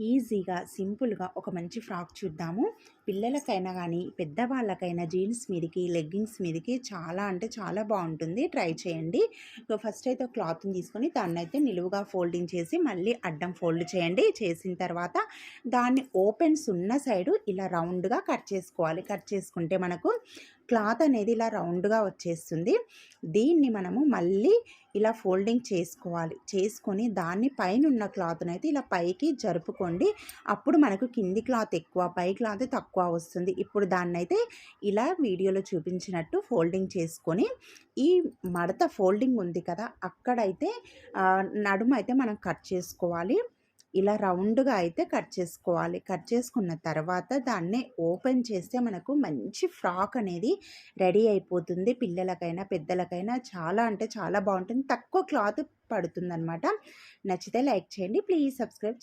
ఈజీగా సింపుల్గా ఒక మంచి ఫ్రాక్ చూద్దాము. పిల్లలకైనా కానీ పెద్దవాళ్ళకైనా జీన్స్ మీదకి లెగ్గింగ్స్ మీదకి చాలా అంటే చాలా బాగుంటుంది. ట్రై చేయండి. ఫస్ట్ అయితే క్లాత్ని తీసుకొని దాన్ని అయితే నిలువుగా ఫోల్డింగ్ చేసి మళ్ళీ అడ్డం ఫోల్డ్ చేయండి. చేసిన తర్వాత దాన్ని ఓపెన్స్ ఉన్న సైడు ఇలా రౌండ్గా కట్ చేసుకోవాలి. కట్ చేసుకుంటే మనకు క్లాత్ అనేది ఇలా రౌండ్గా వచ్చేస్తుంది. దీన్ని మనము మళ్ళీ ఇలా ఫోల్డింగ్ చేసుకోవాలి. చేసుకొని దాన్ని పైన ఉన్న క్లాత్ని అయితే ఇలా పైకి జరుపుకోండి. అప్పుడు మనకు కింది క్లాత్ ఎక్కువ పై క్లాత్ తక్కువ వస్తుంది. ఇప్పుడు దాన్ని అయితే ఇలా వీడియోలో చూపించినట్టు ఫోల్డింగ్ చేసుకొని ఈ మడత ఫోల్డింగ్ ఉంది కదా అక్కడైతే నడుము అయితే మనం కట్ చేసుకోవాలి. ఇలా రౌండ్గా అయితే కట్ చేసుకోవాలి. కట్ చేసుకున్న తర్వాత దాన్ని ఓపెన్ చేస్తే మనకు మంచి ఫ్రాక్ అనేది రెడీ అయిపోతుంది. పిల్లలకైనా పెద్దలకైనా చాలా అంటే చాలా బాగుంటుంది. తక్కువ క్లాత్ పడుతుందన్నమాట. నచ్చితే లైక్ చేయండి. Please subscribe